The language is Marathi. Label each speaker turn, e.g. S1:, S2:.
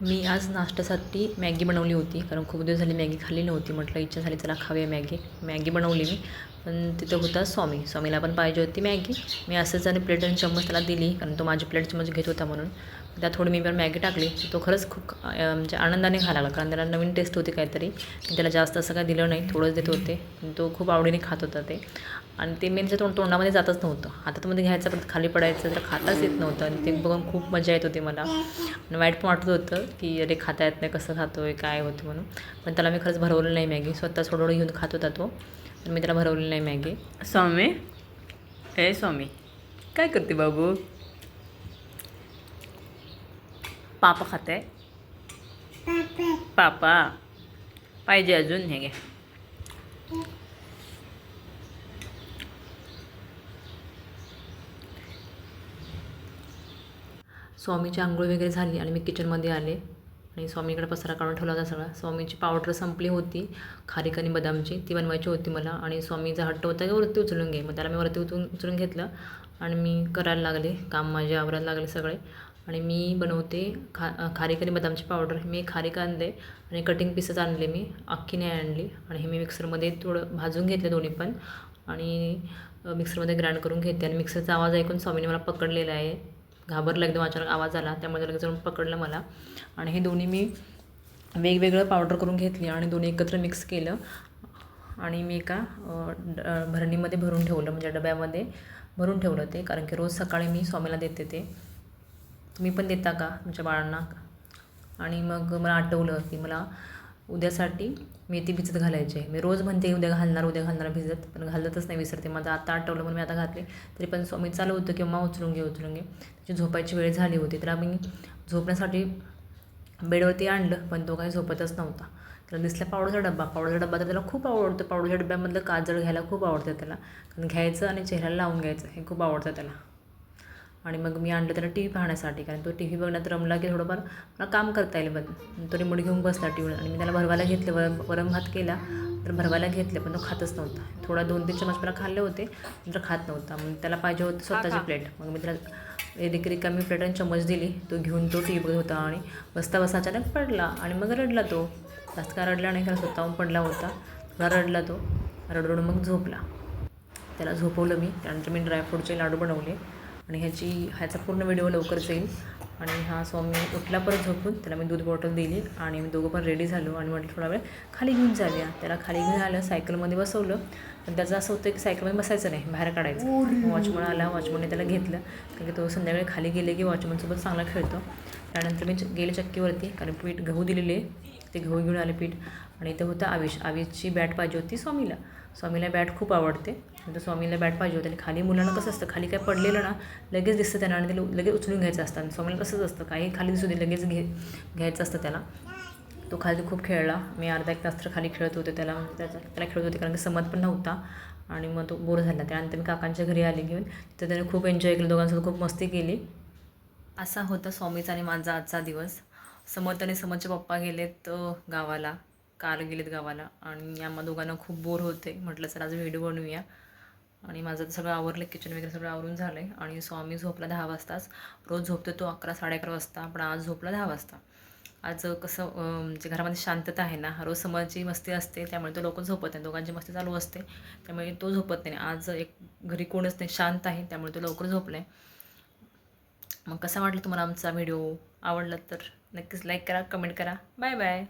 S1: मी आज नाश्त्यासाठी मॅगी बनवली होती कारण खूप दिवस झाली मॅगी खाल्ली नव्हती. म्हटलं इच्छा झाली चला खाऊया मॅगी. मॅगी बनवली मी. पण तिथं होता स्वामी. स्वामीला पण पाहिजे होती मॅगी. मी असंच आणि प्लेट आणि चम्मच त्याला दिली कारण तो माझी प्लेट चम्मच घेत होता म्हणून. त्यात थोडी मी पण मॅगी टाकली तो खरंच खूप म्हणजे आनंदाने खायला लागला कारण त्याला नवीन टेस्ट होती काहीतरी मी त्याला जास्त असं काय दिलं नाही थोडंच देत होते तो खूप आवडीने खात होता ते. आणि ते मेनच्या म्हणजे तोंड तोंडामध्ये जातच नव्हतं. हातातमध्ये घ्यायचं पण खाली पडायचं तर खाताच येत नव्हतं आणि ते बघून खूप मजा येत होती मला. आणि वाईट पण वाटत होतं की अरे खाता येत नाही कसं खातो आहे काय होतं म्हणून. पण त्याला मी खरंच भरवलं नाही मॅगी स्वतः सोडवून घेऊन खात होता तो पण मी त्याला भरवली नाही मॅगी.
S2: स्वामी हे स्वामी काय करते बाबू? पापा खात? आहे पापा? पाहिजे अजून हे घे.
S1: स्वामीची आंघोळ वगैरे झाली आणि मी किचनमध्ये आले. आणि स्वामीकडे पसारा काढून ठेवला होता सगळा. स्वामीची पावडर संपली होती खारीक आणि बदामची. ती बनवायची होती मला. आणि स्वामीचा हट्ट होता की वरती उचलून घे. मग त्याला मी वरती उचलून उचलून घेतलं. आणि मी करायला लागले. काम माझे आवरायला लागले सगळे. आणि मी बनवते खा खारीक बदामची पावडर. मी खारीक आणले आणि कटिंग पीसेस आणले मी. अख्खी नाही आणली. आणि हे मी मिक्सरमध्ये थोडं भाजून घेतले दोन्ही पण. आणि मिक्सरमध्ये ग्राइंड करून घेते. आणि मिक्सरचा आवाज ऐकून स्वामीने मला पकडलेला आहे. घाबरला एकदम अचानक आवाज आला. त्यामुळे लगेच जाऊन पकडलं मला. आणि हे दोन्ही मी वेगवेगळं पावडर करून घेतली आणि दोन्ही एकत्र मिक्स केलं. आणि मी एका ड- भरणीमध्ये भरून ठेवलं. म्हणजे डब्यामध्ये भरून ठेवलं ते. कारण की रोज सकाळी मी स्वामीला देते ते. तुम्ही पण देता का तुमच्या बाळांना? आणि मग मला आठवलं की मला उद्यासाठी मेथी भिजत घालायची आहे. मी रोज म्हणते उद्या घालणार उद्या घालणार भिजत पण घालतच नाही विसरते. माझं आता आठवलं म्हणून मी आता घातले. तरी पण स्वामी चालू होतं की मग उचलून घे उचलून घे. त्याची झोपायची वेळ झाली होती. तर आम्ही झोपण्यासाठी बेडवरती आणलं पण तो काही झोपतच नव्हता. त्याला दिसला पावडरचा डब्बा. पावडरचा डब्बा तर त्याला खूप आवडतो. पावडरच्या डब्यामधलं काजळ घ्यायला खूप आवडतं त्याला. कारण घ्यायचं आणि चेहऱ्याला लावून घ्यायचं हे खूप आवडतं त्याला. आणि मग मी आणलं त्याला टी व्ही पाहण्यासाठी कारण तो टी व्ही बघण्यात रमला की थोडंफार मला काम करता येईल. बघ तो रिमोट घेऊन बसला टी व्हीवर आणि मी त्याला भरवायला घेतलं. वरम वरम भात केला तर भरवायला घेतले पण तो खातच नव्हता. थोडा दोन तीन चमच मला खाल्ले होते नंतर खात नव्हता. मग त्याला पाहिजे होतं स्वतःची प्लेट. मग मी त्याला एक रिकामी प्लेट आणि चम्मच दिली. तो घेऊन तो टी व्ही बघत होता आणि बसता बसता अचानक पडला आणि मग रडला तो. जास्त का रडला नाही कारण स्वतःहून पडला होता. थोडा रडला तो. रडून मग झोपला. त्याला झोपवलं मी. त्यानंतर मी ड्रायफ्रूटचे लाडू बनवले. आणि ह्याची ह्याचा पूर्ण व्हिडिओ लवकरच येईल आणि हा स्वामी उठला परत झोपून त्याला मी दूध बॉटल दिली आणि मी दोघं पण रेडी झालो आणि म्हटलं थोडा वेळ खाली घेऊन जाऊया. त्याला खाली घेऊन आलं सायकलमध्ये बसवलं. पण त्याचं असं होतं की सायकलमध्ये बसायचं नाही बाहेर काढायचं. वॉचमन आला वॉचमनने त्याला घेतलं. कारण की तो संध्याकाळी खाली गेले की वॉचमनसोबत चांगला खेळतो. त्यानंतर मी गेले चक्कीवरती कारण पीठ गहू दिलेले. ते घेऊन घेऊन आले पीठ. आणि इथं होतं आविष. आविषची बॅट पाहिजे होती स्वामीला. स्वामीला बॅट खूप आवडते. तर स्वामीला बॅट पाहिजे होती. आणि खाली मुलांना कसं असतं? खाली काय पडलेलं ना लगेच दिसतं त्यांना आणि ते लगेच उचलून घ्यायचं असतं. आणि स्वामीला कसंच असतं? काही खाली दिसू दे लगेच घे घ्यायचं असतं त्याला. तो खाली खूप खेळला. मी अर्धा एक तास तर खाली खेळत होते. त्याला त्याचा त्याला खेळत होते. कारण की समज पण नव्हता. आणि मग तो बोर झाला. त्यानंतर मी काकांच्या घरी आले घेऊन. तिथं त्याने खूप एन्जॉय केलं. दोघांसोबत खूप मस्ती केली. असा होता स्वामीचा आणि माझा आजचा दिवस. समर्थ आणि समर्थचे पप्पा गेलेत गावाला काल गेलेत गावाला आणि आम्हा दोघांना खूप बोर होते म्हटलं चला आज व्हिडिओ बनवूया. आणि माझं तर सगळं आवरलं किचन वगैरे सगळं आवरून झालं आहे आणि स्वामी झोपला दहा वाजताच. रोज झोपतो तो अकरा साडे अकरा वाजता पण आज झोपला दहा वाजता. आज कसं म्हणजे घरामध्ये शांतता आहे ना. रोज समोरची मस्ती असते त्यामुळे तो लवकर झोपत नाही. दोघांची मस्ती चालू असते त्यामुळे तो झोपत नाही. आज एक घरी कोणच नाही शांत आहे त्यामुळे तो लवकर झोपला आहे मग कसा वाटलं तुम्हाला आमचा व्हिडिओ? आवडला तर नक्कीच लाईक करा कमेंट करा. Bye bye